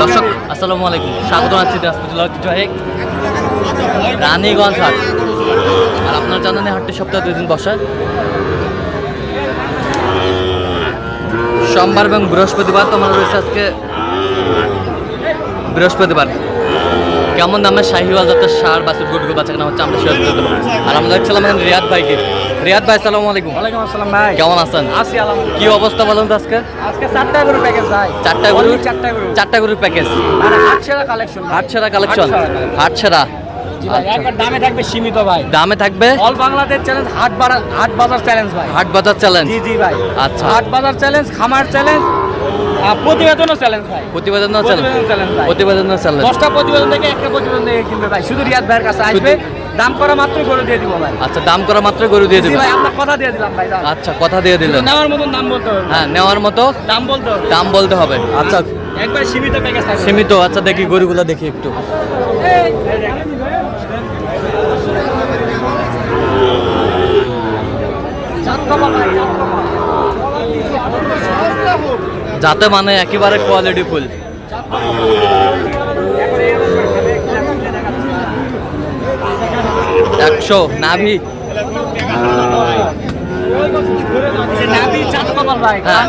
দর্শক, আসসালামু আলাইকুম। স্বাগত আছি ঐতিহ্যবাহী রানীগঞ্জ হাট। আর আপনার জানেন হাটটি সপ্তাহে দুই দিন বসে। সোমবার এবং বৃহস্পতিবার তোমার রয়েছে আজকে বৃহস্পতিবার। কেমন দামে শাহিওয়াল জাতের সার বাছুর গরুগুলো বাচ্চা কেনা হচ্ছে, আমরা শেয়ার করে দেবো। আর আমরা দেখছিলাম এখানে রিয়াদ ভাইকে। রিয়াদ ভাই আসসালামু আলাইকুম। ওয়ালাইকুম আসসালাম ভাই। কেমন আছেন? আছি আলহামদুলিল্লাহ। কি অবস্থা বলুন তো আজকে? আজকে চারটা গরু প্যাকেজ ভাই। চারটা গরু চারটা গরু চারটা গরুর প্যাকেজ মানে হাট সেরা কালেকশন হাট ছাড়া কালেকশন হাট ছাড়া collection। হাট ছাড়া জি ভাই। একবার দামে থাকবে সীমিত ভাই। দামে থাকবে? অল বাংলাদেশ চ্যালেঞ্জ হাট বাজার হাট বাজার চ্যালেঞ্জ ভাই। হাট বাজার চ্যালেঞ্জ জি জি ভাই। আচ্ছা। হাট বাজার চ্যালেঞ্জ খামার চ্যালেঞ্জ প্রতিবেদনও চ্যালেঞ্জ ভাই। প্রতিবেদন প্রতিবেদন চ্যালেঞ্জ challenge প্রতিবেদন চ্যালেঞ্জ দশটা প্রতিবেদন থেকে একটা প্রতিবেদন থেকে কিনবে ভাই। শুধু রিয়াদ ভাইয়ের কাছে আসবে। দাম করা মাত্রই গরু দিয়ে দিব ভাই। আচ্ছা দাম করা মাত্র গরু দিয়ে দিবেন। ভাই আপনার কথা দিয়ে দিলাম ভাই আচ্ছা কথা দিয়ে দিলেন। নেওয়ার মতন দাম বলতে হবে। হ্যাঁ নেওয়ার মতো দাম বলতে হবে। দাম বলতে হবে। আচ্ছা একবার সীমিত প্যাকেজ থাকবে। সীমিত আচ্ছা দেখি গরুগুলো দেখি একটু। যাতে মানে একেবারে কোয়ালিটি ফুল একশো নাভি। হ্যাঁ।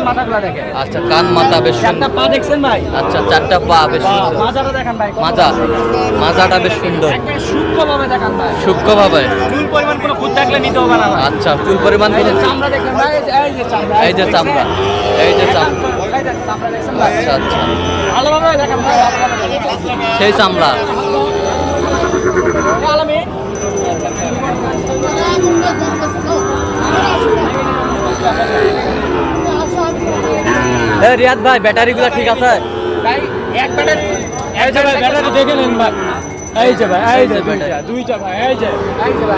আচ্ছা কান মাথা বেশ পা দেখছেন ভাই? আচ্ছা চারটা পা বেশ সুন্দর। মাজাটা দেখেন ভাই মাজা মাজাটা বেশ সুন্দর। একবার সূক্ষ্মভাবে দেখান ভাই। সূক্ষ্মভাবে। চুল পরিমাণ কোনো খুদ থাকলে নিতেও পারে না। আচ্ছা চুল পরিমাণ এই যে কোনো- চামড়া দেখেন ভাই এই যে- চামড়া। এই যে চামড়া। এই যে চামড়া। এই যে চামড়া দেখছেন ভাই। আচ্ছা আচ্ছা। ভালোভাবে দেখেন ভাই সেই চামড়া। আলামিন রিয়াদ ভাই ব্যাটারিগুলো ঠিক আছে? ভাই এক ব্যাটারি। এই যে ভাই ব্যাটারি দেখে নেন ভাই। এই যে ভাই এই যে দুইটা দুইটা। ভাই এই যে।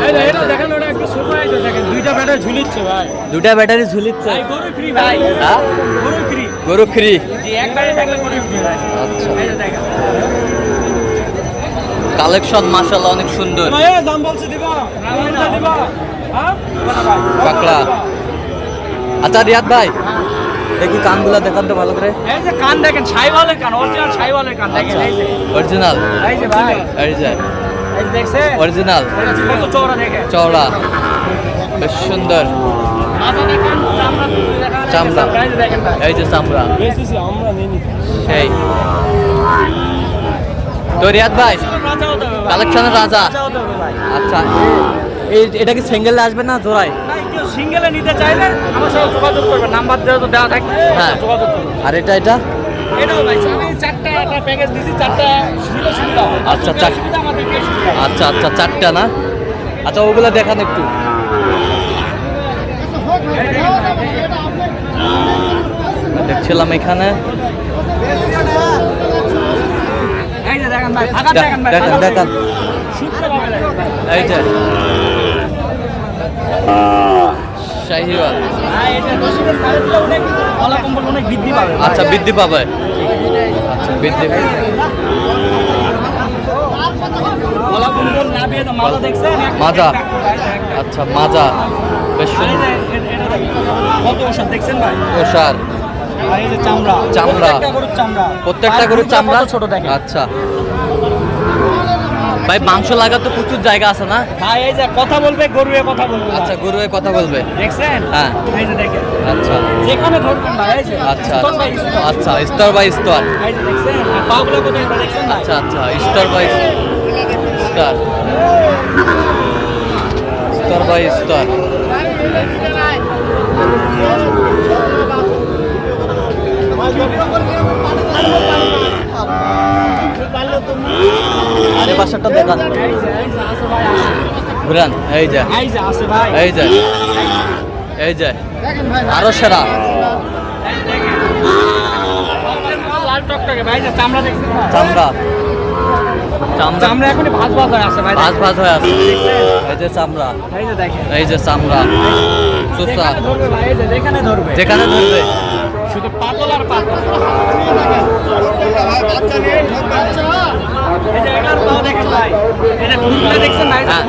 এই যে এটা দেখেন ওটা একটু ছোট এই যে দেখেন দুইটা ব্যাটারি ঝুলিচ্ছে ভাই। দুটা ব্যাটারি ঝুলিচ্ছে? ভাই গরু ফ্রি ভাই। হ্যাঁ? গরু ফ্রি গরু ফ্রি জি এক ব্যাটারি থাকলে গরু ফ্রি ভাই। আচ্ছা। এই যে দেখেন। কালেকশন মাশাআল্লাহ অনেক সুন্দর। ভাই দাম বলছে দিবা। দিবা। হ্যাঁ? কাকড়া আচ্ছা রিয়াদ ভাই দেখি কানগুলো দেখান তো ভালো করে। এই যে কান দেখেন কান অরিজিনাল কান দেখেন এই যে। অরিজিনাল এই যে ভাই। এই যে। এই দেখছেন? অরিজিনাল কত চওড়া দেখেন। চওড়া। বেশ সুন্দর। চামড়া চামড়া। এই যে দেখেন ভাই। এই যে চামড়া। সেই। তো রিয়াদ ভাই। কালেকশনের রাজা। আচ্ছা এই এটা কি সিঙ্গেল আসবে না জোড়ায়? সিঙ্গেলে নিতে চাইলে আমার সাথে যোগাযোগ করবে নাম্বার দেওয়া তো দেওয়া থাকবে হ্যাঁ। যোগাযোগ করবে আর এটা এটা? এটাও ভাই আমি চারটা একটা প্যাকেজ দিছি চারটা সুবিধা সুবিধা। আচ্ছা, আচ্ছা আচ্ছা চারটা না? আচ্ছা ওগুলো দেখান একটু। দেখছিলাম এখানে। দেখেন দেখেন। এই যে। শাহিওয়াল। পাবে। আচ্ছা বৃদ্ধি পাবে। আচ্ছা বৃদ্ধি মাজা আচ্ছা মাজা। বেশ ওষার চামড়া। চামড়া। প্রত্যেকটা গরুর চামড়া? ছোট দেখেন? আচ্ছা। ভাই মাংস লাগা তো প্রচুর জায়গা আছে না? ভাই এই যে কথা বলবে গরু এ কথা বলবে আচ্ছা গরু কথা বলবে। দেখছেন? হ্যাঁ। এই যে দেখেন। আচ্ছা। যেখানে ধরবেন ভাই এই যে। আচ্ছা স্তর by স্তর। আচ্ছা স্তর বাই স্তর এই যে দেখছেন? পাগুলো কোথায় দেখছেন ভাই? আচ্ছা আচ্ছা স্তর বাই স্তর স্তর বাই স্তর আরে বাসাটা দেখান। এই যে। আছে ঘুরান এই যে। এই যে। এই যে দেখেন আরও সেরা দেখেন চামড়া চামড়া ভাজ ভাজ হয়ে আছে ভাই ভাজ ভাজ হয়ে আছে। এই যে চামড়া। এই যে দেখেন। চামড়া। যেখানে ধরবে। যেখানে ধরবে। শুধু পাতল আর পাতল হ্যাঁ।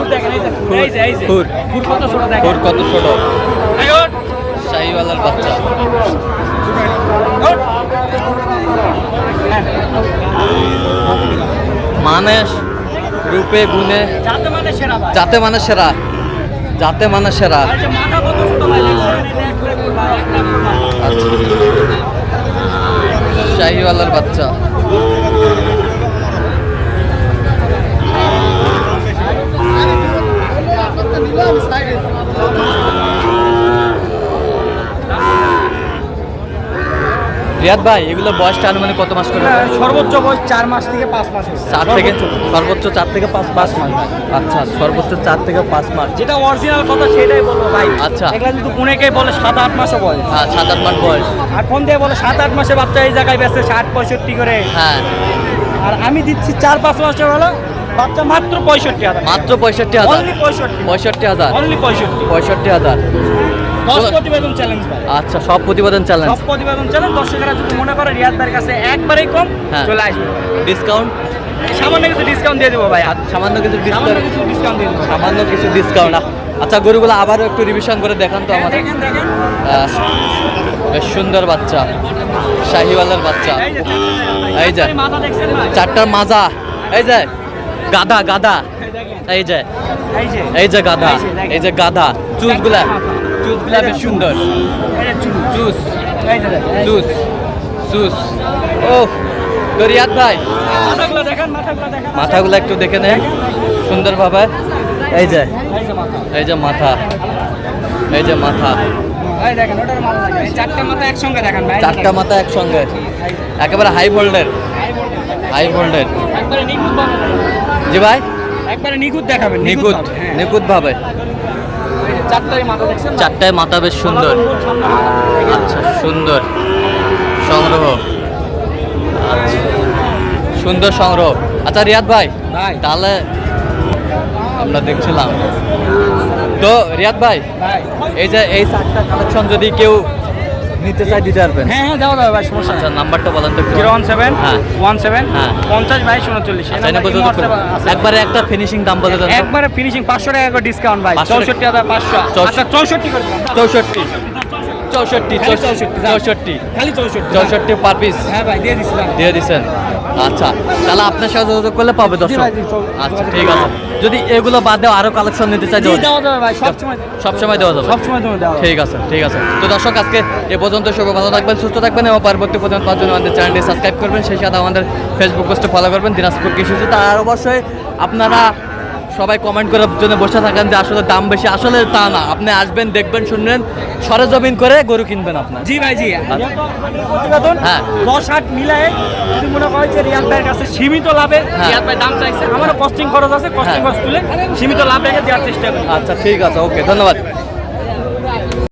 কত ছোট। শাহিওয়ালার বাচ্চা। মানে রূপে গুণে। যাতে মানে সেরা যাতে মানে সেরা। আচ্ছা। শাহিওয়ালার বাচ্চা। রিয়াদ ভাই এগুলো বয়সটা আনুমানিক কত মাস করে? সর্বোচ্চ বয়স চার মাস থেকে পাঁচ মাস চার থেকে সর্বোচ্চ। চার থেকে পাঁচ পাঁচ মাস আচ্ছা সর্বোচ্চ চার থেকে পাঁচ মাস। যেটা অরিজিনাল কথা সেটাই বলব ভাই। আচ্ছা। এগুলা কিন্তু অনেকেই বলে সাত আট মাসও বয়স। হ্যাঁ সাত আট মাস বয়স। আর ফোন দিয়ে বলে সাত আট মাসে বাচ্চা এই জায়গায় ব্যস্ত ষাট পঁয়ষট্টি করে। হ্যাঁ। আর আমি দিচ্ছি চার পাঁচ মাসের হলো বাচ্চা মাত্র পঁয়ষট্টি হাজার। মাত্র পঁয়ষট্টি হাজার। পঁয়ষট্টি। পঁয়ষট্টি হাজার। পঁয়ষট্টি। পঁয়ষট্টি হাজার। প্রতিবেদন চ্যালেঞ্জ আচ্ছা সব প্রতিবেদন চ্যালেঞ্জ সব প্রতিবেদন চ্যালেঞ্জ দর্শকেরা যদি মনে করে রিয়াদ ভাইয়ের কাছে একবারেই কম হ্যাঁ। চলে আসবে। ডিসকাউন্ট সামান্য কিছু ডিসকাউন্ট দিয়ে দেবো ভাই সামান্য কিছু ডিসকাউন্ট কিছু ডিসকাউন্ট দিয়ে দেবো সামান্য কিছু ডিসকাউন্ট আচ্ছা গরুগুলো আবারও একটু রিভিশন করে দেখান তো আমাদের। বেশ সুন্দর বাচ্চা। শাহিওয়ালার বাচ্চা। এই যে চারটার মাজা। এই যে গাদা গাদা এই যে। এই যে। গাদা এই যে, দেখেন। এই যে গাদা চুজগুলা বেশ সুন্দর। যে। চুজ চুজ ও তো রিয়াদ ভাই। মাথাগুলো একটু দেখে নেন। সুন্দরভাবে। এই যে এই যে মাথা। এই যে মাথা। চারটে মাথা একসঙ্গে দেখেন চারটা মাথা একসঙ্গে। একেবারে হাই ভোল্টের হাই ভোল্টের জি ভাই। একবারে নিখুঁত দেখাবেন নিখুঁত হ্যাঁ। নিখুঁত ভাবে এই যে চারটাই মাথা দেখছেন না? চারটায় মাথা বেশ সুন্দর। আচ্ছা সুন্দর। সংগ্রহ। আচ্ছা সুন্দর সংগ্রহ। আচ্ছা রিয়াদ ভাই তাহলে আমরা দেখছিলাম। তো রিয়াদ ভাই ভাই। এই যে এই চারটা কালেকশন যদি কেউ নিতে চাই দিতে পারবেন হ্যাঁ হ্যাঁ দেওয়া যাবে ভাই সমস্যা আচ্ছা নাম্বারটা বলেন তো। জিরো ওয়ান সেভেন হ্যাঁ ওয়ান সেভেন হ্যাঁ। পঞ্চাশ বাইশ উনচল্লিশ আচ্ছা। একবারে একটা ফিনিশিং দাম বলে দেন তো। একবারে ফিনিশিং পাঁচশো টাকা করে ডিসকাউন্ট ভাই 500 চৌষট্টি হাজার পাঁচশো আচ্ছা চৌষট্টি করে। চৌষট্টি চৌষট্টি চৌষট্টি চৌষট্টি, পার পিস হ্যাঁ ভাই দিয়ে দিচ্ছিলাম দিয়ে দিছেন? আচ্ছা তাহলে আপনার সাথে যোগাযোগ করলে পাবে দর্শক। আচ্ছা ঠিক আছে। যদি এগুলো বাদ দেওয়া আরও কালেকশন নিতে চাই সব সময় দেওয়া যাবে। সব সময় দেওয়া ঠিক আছে ঠিক আছে। তো দর্শক আজকে এ পর্যন্ত সবাই ভালো থাকবেন সুস্থ থাকবেন এবং পরবর্তী পর্যন্ত জন্য আমাদের চ্যানেলটি সাবস্ক্রাইব করবেন। সেই সাথে আমাদের ফেসবুক পোস্টে ফলো করবেন। দিনাজপুর কৃষি আর অবশ্যই আপনারা সবাই কমেন্ট করার জন্য বসে থাকেন যে আসলে দাম বেশি। আসলে তা না। আপনি আসবেন দেখবেন শুনবেন সরেজমিন করে গরু কিনবেন আপনার জি ভাই জি। প্রতিবেদন হ্যাঁ। দশ আট মিলায় যদি মনে করে যে রিয়াদ ভাইয়ের কাছে সীমিত লাভে হ্যাঁ। রিয়াদ ভাই দাম চাইছে। আমারও কস্টিং খরচ আছে কস্টিং হ্যাঁ। খরচ তুলে সীমিত লাভ রেখে দেওয়ার চেষ্টা করি আচ্ছা ঠিক আছে ওকে ধন্যবাদ।